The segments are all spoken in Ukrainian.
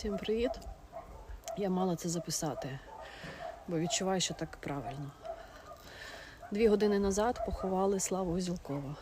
Всім привіт. Я мала це записати, бо відчуваю, що так правильно. Дві години назад поховали Славу Озілкова.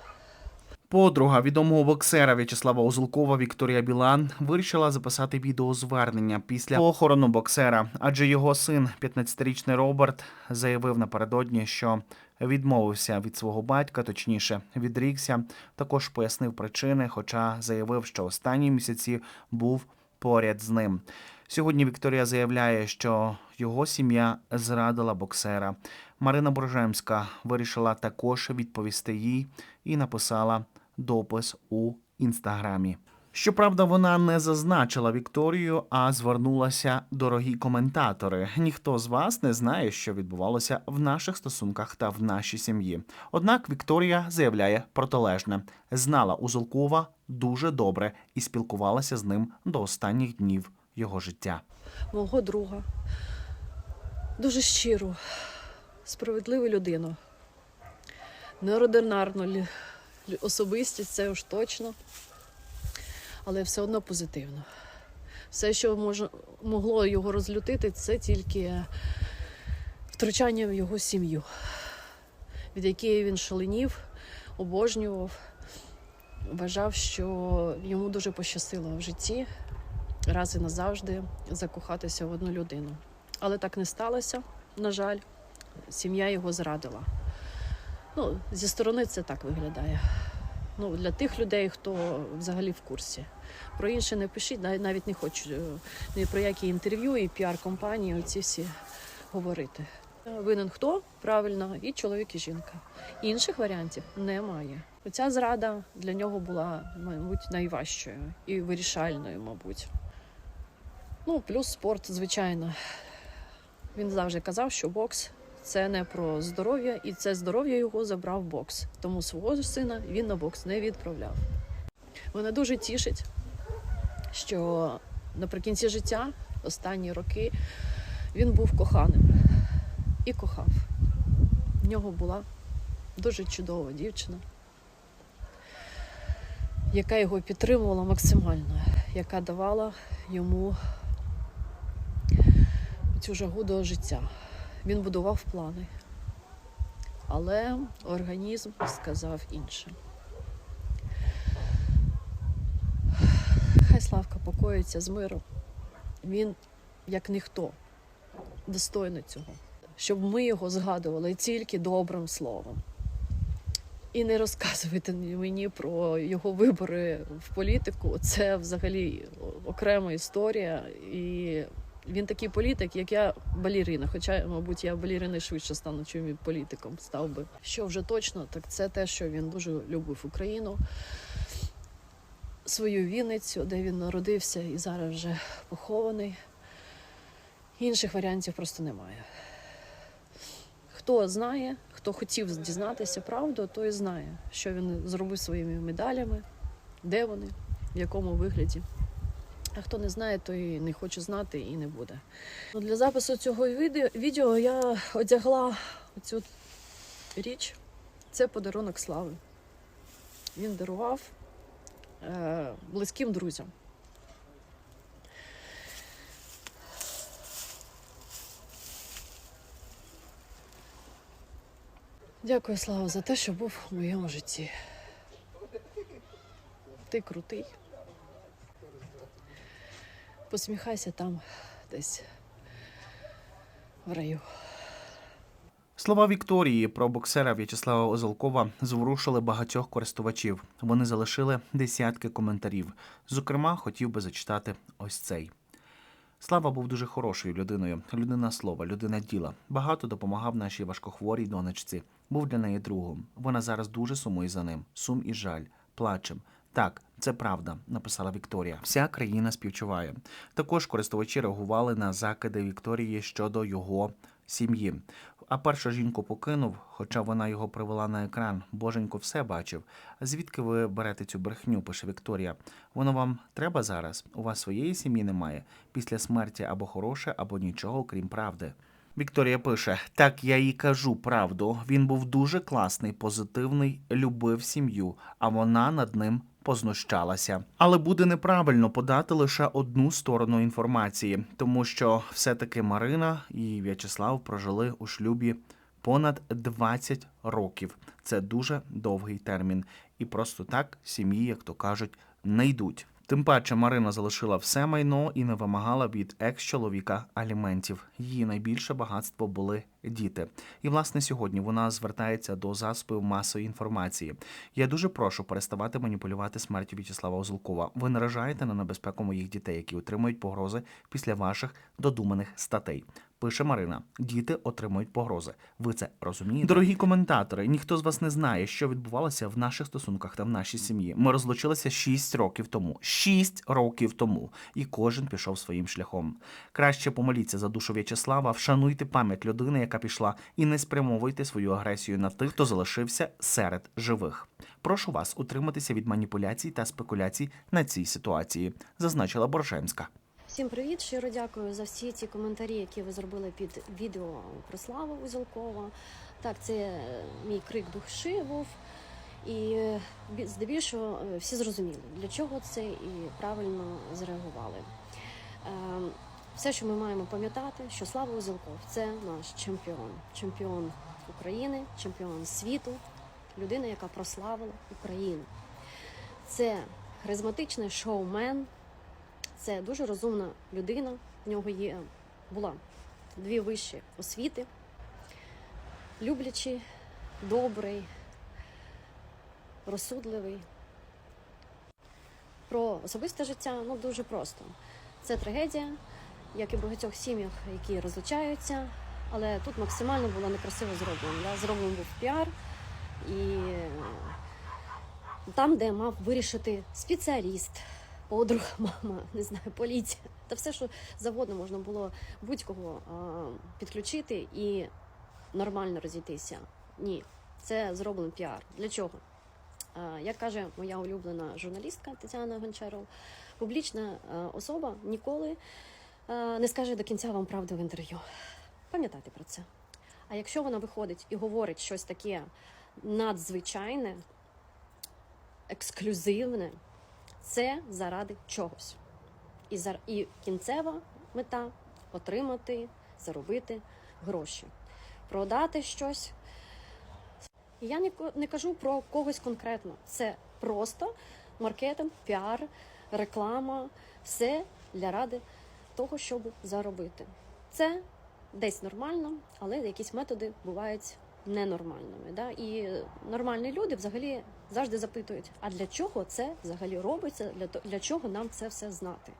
Подруга відомого боксера В'ячеслава Озулкова Вікторія Білан вирішила записати відеозвернення після похорону боксера, адже його син, 15-річний Роберт, заявив напередодні, що відмовився від свого батька, точніше, відрікся. Також пояснив причини, хоча заявив, що останні місяці був поряд з ним. Сьогодні Вікторія заявляє, що його сім'я зрадила боксера. Марина Боржемська вирішила також відповісти їй і написала допис у інстаграмі. Щоправда, вона не зазначила Вікторію, а звернулася дорогі коментатори. Ніхто з вас не знає, що відбувалося в наших стосунках та в нашій сім'ї. Однак Вікторія заявляє протилежне: знала Узолкова дуже добре і спілкувалася з ним до останніх днів його життя. Мого друга. Дуже щиру, справедливу людину. Неординарну особистість, це уж точно. Але все одно позитивно. Все, що може, могло його розлютити, це тільки втручання в його сім'ю, від якої він шаленів, обожнював, вважав, що йому дуже пощастило в житті раз і назавжди закохатися в одну людину. Але так не сталося, на жаль, сім'я його зрадила. Ну, зі сторони це так виглядає. Ну, для тих людей, хто взагалі в курсі. Про інше не пишіть, навіть не хочу е, ні про які інтерв'ю і піар-компанії оці всі говорити. Винен хто? Правильно, і чоловік, і жінка. Інших варіантів немає. Оця зрада для нього була, мабуть, найважчою і вирішальною, мабуть. Ну, плюс спорт, звичайно. Він завжди казав, що бокс це не про здоров'я, і це здоров'я його забрав бокс. Тому свого сина він на бокс не відправляв. Мене дуже тішить, що наприкінці життя, останні роки, він був коханим і кохав. В нього була дуже чудова дівчина, яка його підтримувала максимально, яка давала йому цю жагу до життя. Він будував плани, але організм сказав інше. Хай Славка покоїться з миром. Він, як ніхто, достойний цього, щоб ми його згадували тільки добрим словом. І не розказуйте мені про його вибори в політику. Це взагалі окрема історія. І він такий політик, як я балерина. Хоча, мабуть, я балериною швидше стану, чим він політиком став би. Що вже точно, так це те, що він дуже любив Україну, свою Вінницю, де він народився і зараз вже похований. Інших варіантів просто немає. Хто знає, хто хотів дізнатися правду, той знає, що він зробив своїми медалями, де вони, в якому вигляді. А хто не знає, той не хоче знати і не буде. Ну, Для запису цього відео, я одягла оцю річ. Це подарунок слави. Він дарував е, близьким друзям. Дякую, Слава, за те, що був у моєму житті. Ти крутий. Посміхайся там десь в раю. Слова Вікторії про боксера В'ячеслава Озолкова зворушили багатьох користувачів. Вони залишили десятки коментарів. Зокрема, хотів би зачитати ось цей. Слава був дуже хорошою людиною, людина слова, людина діла. Багато допомагав нашій важкохворій донечці. Був для неї другом. Вона зараз дуже сумує за ним. Сум і жаль, плачем. Так, це правда, написала Вікторія. Вся країна співчуває. Також користувачі реагували на закиди Вікторії щодо його сім'ї. А першу жінку покинув, хоча вона його привела на екран. Боженько все бачив. А звідки ви берете цю брехню? пише Вікторія. Воно вам треба зараз? У вас своєї сім'ї немає. Після смерті або хороше, або нічого, крім правди. Вікторія пише: так я їй кажу правду. Він був дуже класний, позитивний, любив сім'ю, а вона над ним познущалася. Але буде неправильно подати лише одну сторону інформації, тому що все-таки Марина і В'ячеслав прожили у шлюбі понад 20 років. Це дуже довгий термін, і просто так сім'ї, як то кажуть, не йдуть. Тим паче Марина залишила все майно і не вимагала від екс-чоловіка аліментів. Її найбільше багатство були діти. І власне сьогодні вона звертається до засобів масової інформації. Я дуже прошу переставати маніпулювати смертю В'ячеслава Озулкова. Ви наражаєте на небезпеку моїх дітей, які отримують погрози після ваших додуманих статей. Пише Марина: діти отримують погрози. Ви це розумієте? Дорогі коментатори, ніхто з вас не знає, що відбувалося в наших стосунках та в нашій сім'ї. Ми розлучилися 6 років тому. 6 років тому. І кожен пішов своїм шляхом. Краще помоліться за душу В'ячеслава, вшануйте пам'ять людини, яка пішла, і не спрямовуйте свою агресію на тих, хто залишився серед живих. Прошу вас утриматися від маніпуляцій та спекуляцій на цій ситуації, зазначила Боржемська. Всім привіт! Щиро дякую за всі ці коментарі, які ви зробили під відео про Славу Узелкова. Так, це е, мій крик душі був. І е, здебільшого е, всі зрозуміли, для чого це і правильно зреагували. Все, що ми маємо пам'ятати, що Слава Узелков це наш чемпіон, чемпіон України, чемпіон світу, людина, яка прославила Україну. Це харизматичний шоумен, це дуже розумна людина. В нього є була дві вищі освіти, люблячий, добрий, розсудливий. Про особисте життя ну дуже просто. Це трагедія, як і в багатьох сім'ях, які розлучаються. Але тут максимально було некрасиво зроблено. Да? Зроблений був піар, і е, там, де мав вирішити спеціаліст, подруга, мама, не знаю, поліція. Та все, що завгодно можна було будь-кого а, підключити і нормально розійтися. Ні, це зроблений піар. Для чого? А, Як каже моя улюблена журналістка Тетяна Гончаров, публічна особа ніколи не скаже до кінця вам правду в інтерв'ю. Пам'ятайте про це. А якщо вона виходить і говорить щось таке надзвичайне, ексклюзивне, це заради чогось. І, зар... і кінцева мета отримати, заробити гроші, продати щось. Я не, не кажу про когось конкретно. Це просто маркетинг, піар, реклама, все для ради того, щоб заробити. Це десь нормально, але якісь методи бувають ненормальними. Да? І нормальні люди взагалі завжди запитують: а для чого це взагалі робиться? Для, для чого нам це все знати?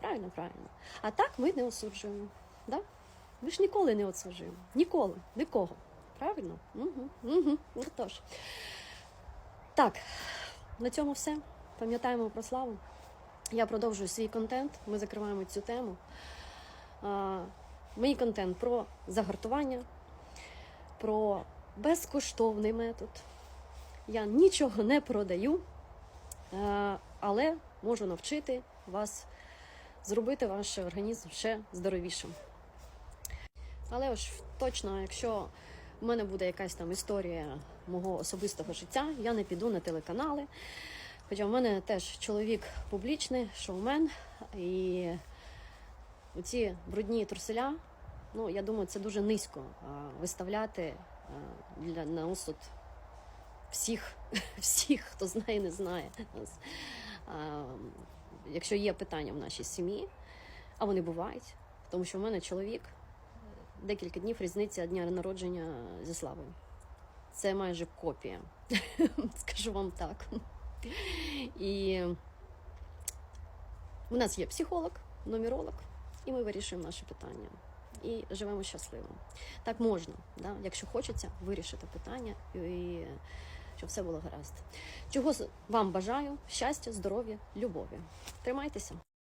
Правильно, правильно. А так ми не осуджуємо. Да? Ми ж ніколи не осуджуємо. Ніколи, нікого. Правильно? Угу, угу. Ну тож. Так, на цьому все. Пам'ятаємо про славу. Я продовжую свій контент. Ми закриваємо цю тему. Мій контент про загартування, про безкоштовний метод. Я нічого не продаю, але можу навчити вас зробити ваш організм ще здоровішим. Але ж точно, якщо в мене буде якась там історія мого особистого життя, я не піду на телеканали. Хоча в мене теж чоловік публічний, шоумен, і оці брудні труселя, ну я думаю, це дуже низько виставляти для на осуд всіх, всіх, хто знає, і не знає нас. Якщо є питання в нашій сім'ї, а вони бувають, тому що в мене чоловік декілька днів різниця дня народження зі славою. Це майже копія, скажу вам так. І у нас є психолог, нумеролог, і ми вирішуємо наші питання. І живемо щасливо. Так можна, да? якщо хочеться вирішити питання, і щоб все було гаразд. Чого вам бажаю? Щастя, здоров'я, любові. Тримайтеся.